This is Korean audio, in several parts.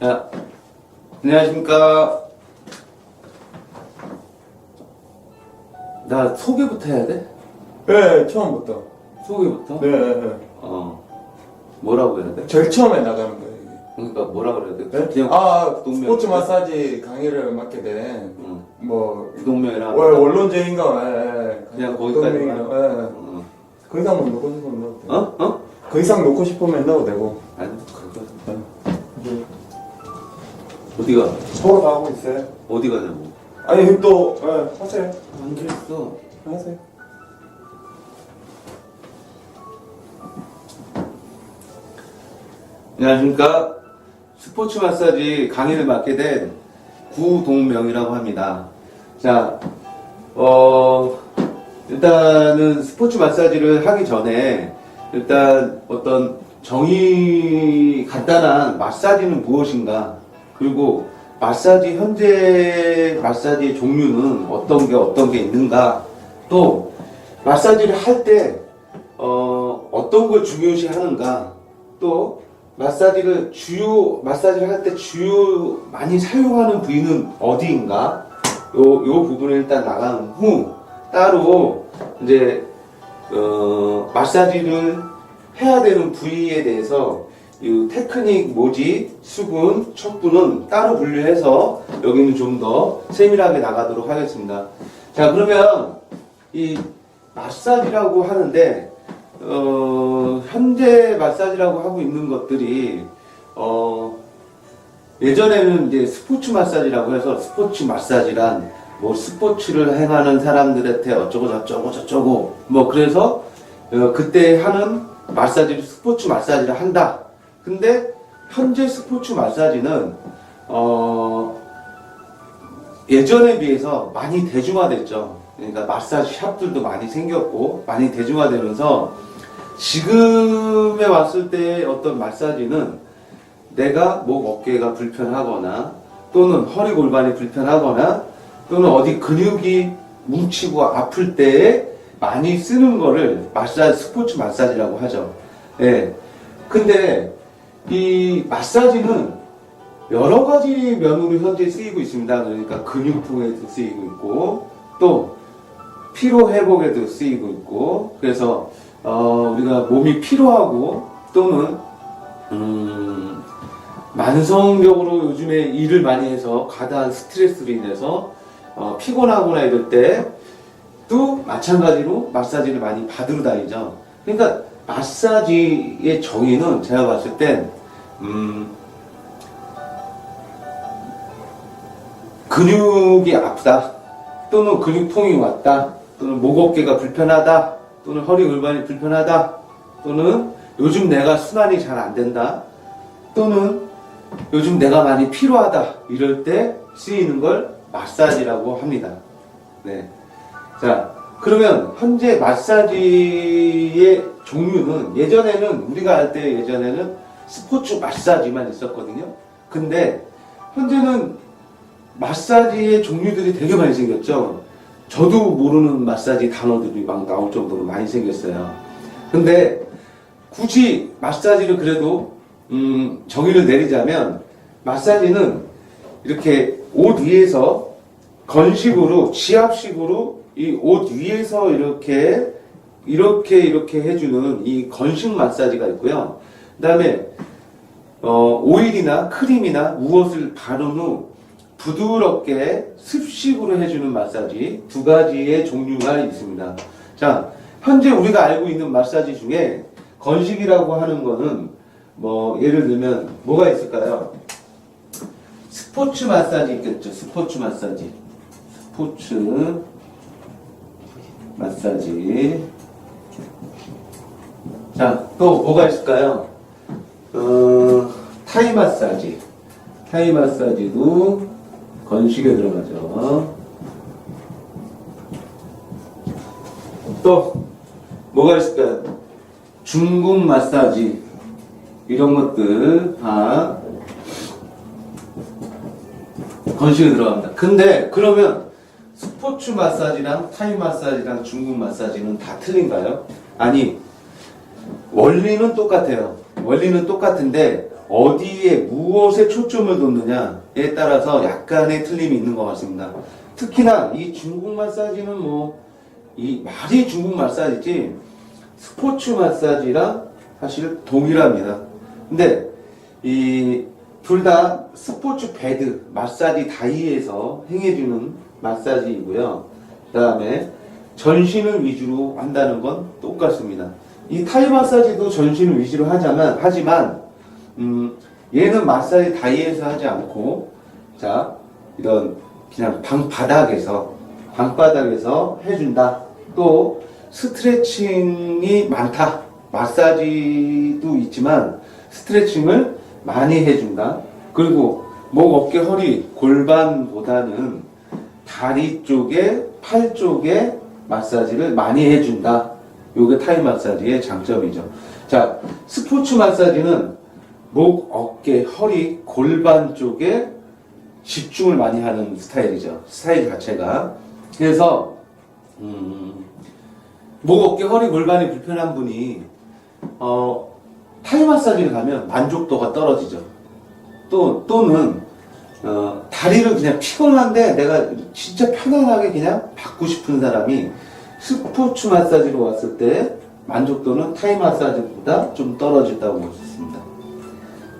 자, 안녕하십니까. 나 소개부터 해야 돼? 네, 처음부터. 소개부터? 네, 네, 네. 어. 뭐라고 해야 돼? 제일 처음에 나가는 거예요, 이게. 그러니까 뭐라 그래야 돼? 네? 그냥 아, 동명. 스포츠 마사지 강의를 맡게 된, 응. 뭐, 구동명이랑. 월, 원론제인가, 예, 예. 그냥 거기까지만? 예, 예. 어? 그 이상 뭐 놓고 싶으면 넣어도 되고. 어? 어? 그 이상 놓고 싶으면 넣어도 되고. 아니, 어디가? 서로 다 하고 있어요. 어디 가냐고. 아니, 또, 예, 하세요. 앉아있어. 하세요. 안녕하십니까. 스포츠 마사지 강의를 맡게 된 구동명이라고 합니다. 자, 어, 일단은 스포츠 마사지를 하기 전에 일단 어떤 정의 간단한 마사지는 무엇인가 그리고 마사지 현재 마사지의 종류는 어떤 게 어떤 게 있는가? 또 마사지를 할때 어, 어떤 걸 중요시 하는가? 또 마사지를 주요 마사지를 할 때 주요 많이 사용하는 부위는 어디인가? 요, 요 부분을 일단 나간 후 따로 이제 어, 마사지를 해야 되는 부위에 대해서 이 테크닉, 모지, 수분, 척분은 따로 분류해서 여기는 좀 더 세밀하게 나가도록 하겠습니다. 자 그러면 이 마사지라고 하는데 어, 현재 마사지라고 하고 있는 것들이 어, 예전에는 이제 스포츠 마사지라고 해서 스포츠 마사지란 뭐 스포츠를 행하는 사람들한테 어쩌고 저쩌고 저쩌고 뭐 그래서 어, 그때 하는 마사지를 스포츠 마사지를 한다. 근데 현재 스포츠 마사지는 어, 예전에 비해서 많이 대중화됐죠. 그러니까 마사지 샵들도 많이 생겼고 많이 대중화되면서 지금에 왔을 때 어떤 마사지는 내가 목 어깨가 불편하거나 또는 허리 골반이 불편하거나 또는 어디 근육이 뭉치고 아플 때에 많이 쓰는 거를 마사지 스포츠 마사지라고 하죠. 예. 근데 이 마사지는 여러 가지 면으로 현재 쓰이고 있습니다. 그러니까 근육통에도 쓰이고 있고 또 피로 회복에도 쓰이고 있고 그래서 어, 우리가 몸이 피로하고 또는 음, 만성적으로 요즘에 일을 많이 해서 과다한 스트레스로 인해서 어, 피곤하거나 이럴 때도 마찬가지로 마사지를 많이 받으러 다니죠. 그러니까 마사지의 정의는 제가 봤을 땐 음, 근육이 아프다 또는 근육통이 왔다 또는 목 어깨가 불편하다 또는 허리 골반이 불편하다 또는 요즘 내가 순환이 잘 안 된다 또는 요즘 내가 많이 피로하다 이럴 때 쓰이는 걸 마사지라고 합니다. 네. 자, 그러면 현재 마사지의 종류는 예전에는 우리가 할 때 예전에는 스포츠 마사지만 있었거든요. 근데 현재는 마사지의 종류들이 되게 많이 생겼죠. 저도 모르는 마사지 단어들이 막 나올 정도로 많이 생겼어요. 근데 굳이 마사지를 그래도 음, 정의를 내리자면 마사지는 이렇게 옷 위에서 건식으로 지압식으로 이 옷 위에서 이렇게 이렇게 이렇게 해주는 이 건식 마사지가 있고요. 그 다음에 어, 오일이나 크림이나 무엇을 바른 후 부드럽게 습식으로 해주는 마사지 두 가지의 종류가 있습니다. 자, 현재 우리가 알고 있는 마사지 중에 건식이라고 하는 거는 뭐 예를 들면 뭐가 있을까요? 스포츠 마사지 있겠죠. 스포츠 마사지. 스포츠 마사지. 자, 또 뭐가 있을까요? 어, 타이 마사지. 타이 마사지도 건식에 들어가죠. 또 뭐가 있을까요? 중국 마사지 이런 것들 다 건식에 들어갑니다. 근데 그러면 스포츠 마사지랑 타이 마사지랑 중국 마사지는 다 틀린가요? 아니 원리는 똑같아요. 원리는 똑같은데 어디에 무엇에 초점을 뒀느냐에 따라서 약간의 틀림이 있는 것 같습니다. 특히나 이 중국 마사지는 뭐 이 말이 중국 마사지지 스포츠 마사지랑 사실 동일합니다. 근데 이 둘 다 스포츠 베드 마사지 다이에서 행해주는 마사지이고요. 그 다음에 전신을 위주로 한다는 건 똑같습니다. 이 타이 마사지도 전신을 위주로 하자면 하지만 음, 얘는 마사지 다이에서 하지 않고 자 이런 그냥 방 바닥에서 방바닥에서 해준다. 또 스트레칭이 많다. 마사지도 있지만 스트레칭을 많이 해준다. 그리고 목, 어깨, 허리, 골반보다는 다리 쪽에, 팔 쪽에 마사지를 많이 해준다. 요게 타이 마사지의 장점이죠. 자, 스포츠 마사지는 목, 어깨, 허리, 골반 쪽에 집중을 많이 하는 스타일이죠. 스타일 자체가. 그래서, 음, 목, 어깨, 허리, 골반이 불편한 분이, 어, 타이 마사지를 가면 만족도가 떨어지죠. 또, 또는, 어, 다리를 그냥 피곤한데 내가 진짜 편안하게 그냥 받고 싶은 사람이 스포츠 마사지로 왔을 때 만족도는 타이 마사지보다 좀 떨어진다고 볼 수 있습니다.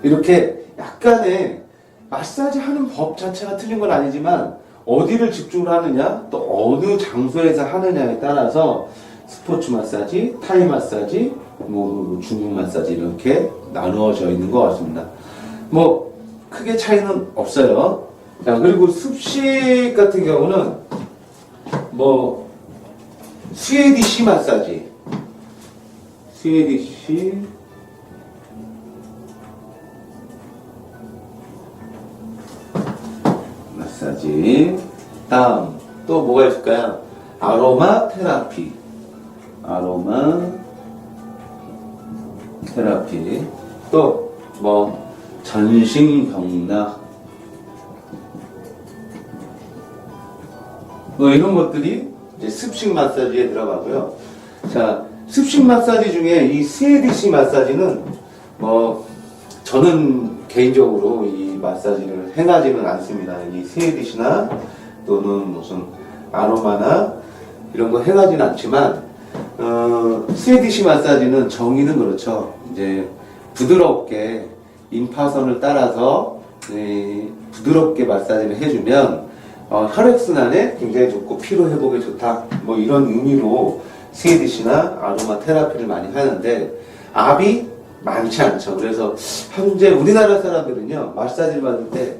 이렇게 약간의 마사지 하는 법 자체가 틀린 건 아니지만 어디를 집중을 하느냐 또 어느 장소에서 하느냐에 따라서 스포츠 마사지, 타이 마사지, 뭐 중국 마사지 이렇게 나누어져 있는 것 같습니다. 뭐 크게 차이는 없어요. 자 그리고 습식 같은 경우는 뭐 스웨디시 마사지, 스웨디시 마사지. 다음 또 뭐가 있을까요? 아로마 테라피. 아로마 테라피. 또 뭐 전신 경락. 뭐 이런 것들이 이제 습식 마사지에 들어가고요. 자, 습식 마사지 중에 이 스웨디시 마사지는 뭐 저는 개인적으로 이 마사지를 행하지는 않습니다. 이 스웨디시나 또는 무슨 아로마나 이런 거 행하지는 않지만 어, 스웨디시 마사지는 정의는 그렇죠. 이제 부드럽게 임파선을 따라서 네, 부드럽게 마사지를 해주면 어, 혈액순환에 굉장히 좋고 피로 회복에 좋다. 뭐 이런 의미로 스웨디시나 아로마 테라피를 많이 하는데 압이 많지 않죠. 그래서 현재 우리나라 사람들은요 마사지를 받을 때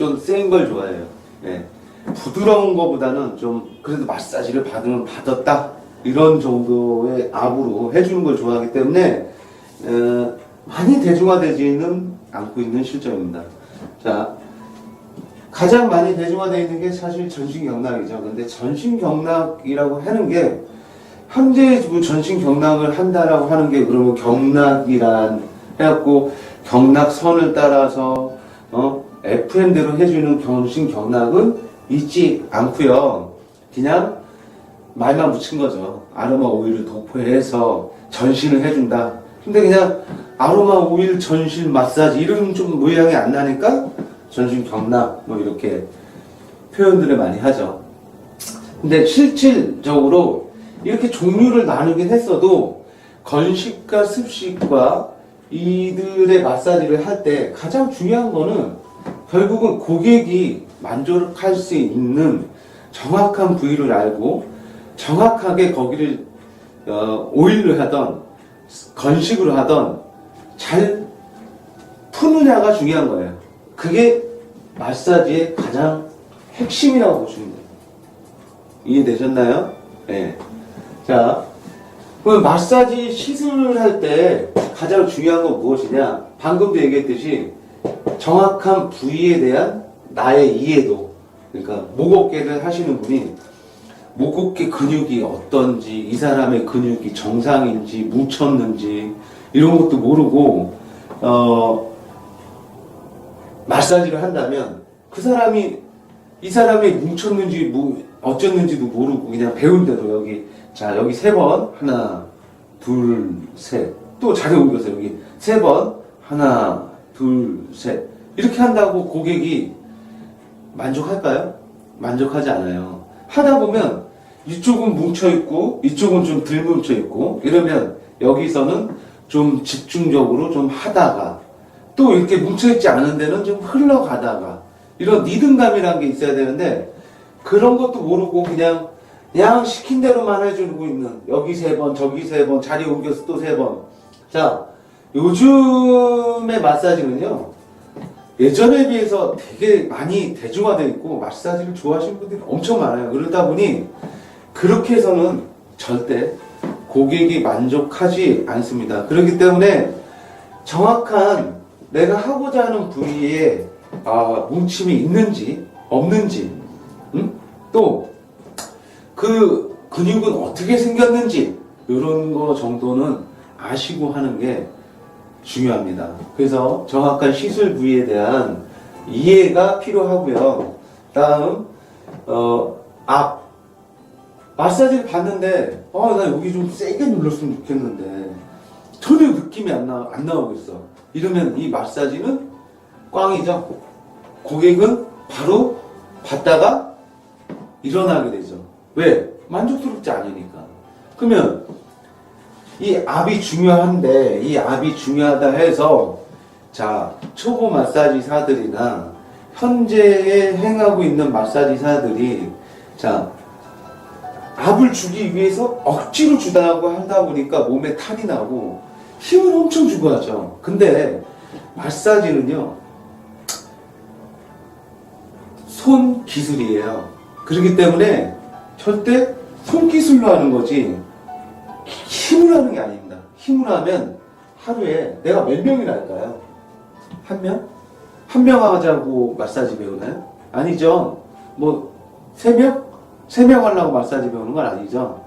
좀 센 걸 좋아해요. 예. 부드러운 거보다는 좀 그래도 마사지를 받으면 받았다 이런 정도의 압으로 해주는 걸 좋아하기 때문에 어, 많이 대중화되지는 않고 있는 실정입니다. 자 가장 많이 대중화되어 있는 게 사실 전신 경락이죠. 근데 전신 경락이라고 하는 게 현재 그 전신 경락을 한다라고 하는 게 그러면 경락이란 해갖고 경락선을 따라서 어 FM대로 해주는 전신 경락은 있지 않고요. 그냥 말만 붙인 거죠. 아로마 오일을 도포해서 전신을 해준다. 근데 그냥 아로마 오일 전신 마사지 이런 좀 모양이 안 나니까 전신 경락 뭐 이렇게 표현들을 많이 하죠. 근데 실질적으로 이렇게 종류를 나누긴 했어도 건식과 습식과 이들의 마사지를 할 때 가장 중요한 거는 결국은 고객이 만족할 수 있는 정확한 부위를 알고 정확하게 거기를 어, 오일을 하던 건식으로 하던 잘 푸느냐가 중요한 거예요. 그게 마사지의 가장 핵심이라고 보시면 돼요. 이해되셨나요? 네. 자, 그럼 마사지 시술을 할 때 가장 중요한 건 무엇이냐? 방금도 얘기했듯이 정확한 부위에 대한 나의 이해도. 그러니까 목어깨를 하시는 분이 목어깨 근육이 어떤지, 이 사람의 근육이 정상인지, 뭉쳤는지, 이런 것도 모르고, 어, 마사지를 한다면 그 사람이 이 사람이 뭉쳤는지 뭐 어쨌는지도 모르고 그냥 배운 대로 여기 자 여기 세 번 하나 둘 셋 또 자기 옮겨서 여기 세 번 하나 둘, 셋. 이렇게 한다고 고객이 만족할까요? 만족하지 않아요. 하다 보면 이쪽은 뭉쳐 있고 이쪽은 좀 덜 뭉쳐 있고 이러면 여기서는 좀 집중적으로 좀 하다가 또 이렇게 뭉쳐있지 않은 데는 좀 흘러가다가 이런 리듬감이라는 게 있어야 되는데 그런 것도 모르고 그냥 그냥 시킨 대로만 해주고 있는 여기 세 번 저기 세 번 자리 옮겨서 또 세 번. 자 요즘의 마사지는요 예전에 비해서 되게 많이 대중화되어 있고 마사지를 좋아하시는 분들이 엄청 많아요. 그러다 보니 그렇게 해서는 절대 고객이 만족하지 않습니다 그렇기 때문에 정확한 내가 하고자 하는 부위에 아, 뭉침이 있는지 없는지 음? 또그 근육은 어떻게 생겼는지 이런 거 정도는 아시고 하는 게 중요합니다. 그래서 정확한 시술 부위에 대한 이해가 필요하고요. 다음 어, 앞 마사지를 받는데 어, 나 여기 좀 세게 눌렀으면 좋겠는데 전혀 느낌이 안, 나, 안 나오고 있어. 이러면 이 마사지는 꽝이죠. 고객은 바로 받다가 일어나게 되죠. 왜? 만족스럽지 않으니까. 그러면 이 압이 중요한데 이 압이 중요하다 해서 자 초보 마사지사들이나 현재에 행하고 있는 마사지사들이 자 압을 주기 위해서 억지로 주다고 하다 보니까 몸에 탈이 나고 힘을 엄청 주고 하죠. 근데 마사지는요 손 기술이에요. 그렇기 때문에 절대 손 기술로 하는 거지 힘을 하는 게 아닙니다. 힘을 하면 하루에 내가 몇 명이나 할까요? 한 명? 한 명 하자고 마사지 배우나요? 아니죠. 뭐, 세 명? 세명 하려고 마사지 배우는 건 아니죠.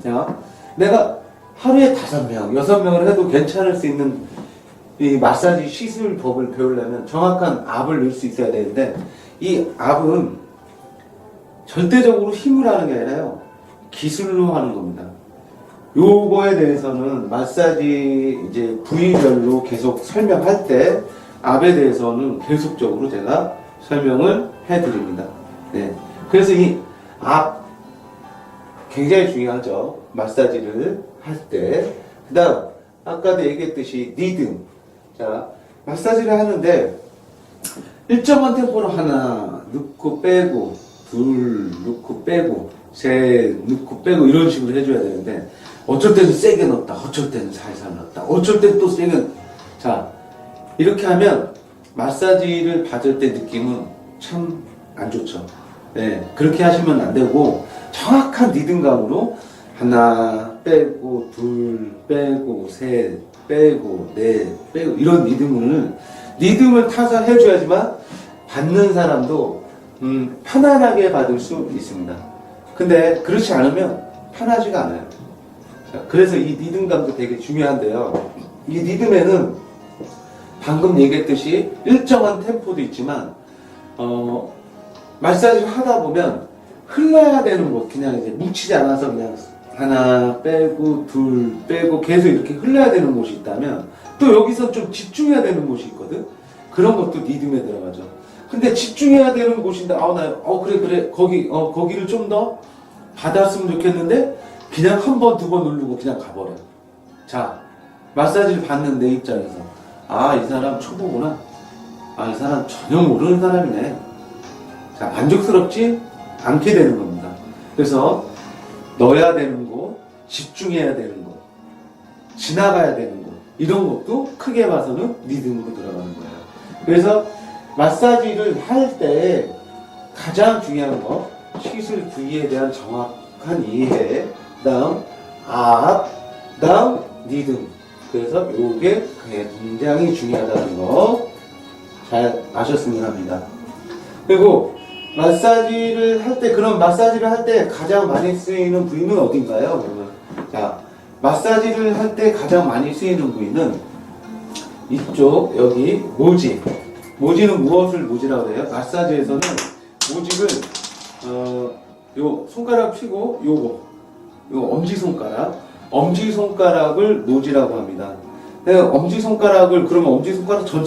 자, 내가 하루에 다섯 명, 여섯 명을 해도 괜찮을 수 있는 이 마사지 시술법을 배우려면 정확한 압을 넣을 수 있어야 되는데, 이 압은 절대적으로 힘을 하는 게 아니라요. 기술로 하는 겁니다. 요거에 대해서는 마사지 이제 부위별로 계속 설명할 때 압에 대해서는 계속적으로 제가 설명을 해드립니다. 네. 그래서 이 압 굉장히 중요하죠. 마사지를 할 때. 그 다음, 아까도 얘기했듯이 리듬. 자, 마사지를 하는데 일정한 템포로 하나 넣고 빼고 둘 넣고 빼고 셋 넣고 빼고 이런 식으로 해줘야 되는데 어쩔 때는 세게 넣었다 어쩔 때는 살살 넣었다 어쩔 때는 또 세게 자 이렇게 하면 마사지를 받을 때 느낌은 참 안 좋죠 네, 그렇게 하시면 안 되고 정확한 리듬감으로 하나 빼고 둘 빼고 셋 빼고 넷 빼고 이런 리듬을 리듬을 타서 해줘야지만 받는 사람도 음, 편안하게 받을 수 있습니다. 근데 그렇지 않으면 편하지가 않아요. 자, 그래서 이 리듬감도 되게 중요한데요. 이 리듬에는 방금 얘기했듯이 일정한 템포도 있지만 어, 마사지를 하다 보면 흘러야 되는 곳 그냥 이제 뭉치지 않아서 그냥 하나 빼고 둘 빼고 계속 이렇게 흘러야 되는 곳이 있다면 또 여기서 좀 집중해야 되는 곳이 있거든. 그런 것도 리듬에 들어가죠. 근데 집중해야 되는 곳인데 아나어 그래 그래. 거기 어 거기를 좀 더 받았으면 좋겠는데 그냥 한 번 두 번 누르고 그냥 가버려. 자 마사지를 받는 내 입장에서. 아 이 사람 초보구나. 아 이 사람 전혀 모르는 사람이네 자, 만족스럽지 않게 되는 겁니다. 그래서 넣어야 되는 곳, 집중해야 되는 곳, 지나가야 되는 곳, 이런 것도 크게 봐서는 리듬으로 들어가는 거예요. 그래서 마사지를 할 때 가장 중요한 거, 시술 부위에 대한 정확한 이해, 그 다음 압, 그 다음 리듬. 그래서 요게 굉장히 중요하다는 거 잘 아셨으면 합니다. 그리고 마사지를 할 때 그런 마사지를 할 때 가장 많이 쓰이는 부위는 어딘가요? 그러면 자 마사지를 할 때 가장 많이 쓰이는 부위는 이쪽 여기 모지 모지는 무엇을 모지라고 해요? 마사지에서는 모지를 어요 손가락 피고 요거 요 엄지 손가락 엄지 손가락을 모지라고 합니다. 네, 엄지 손가락을 그러면 엄지 손가락 전체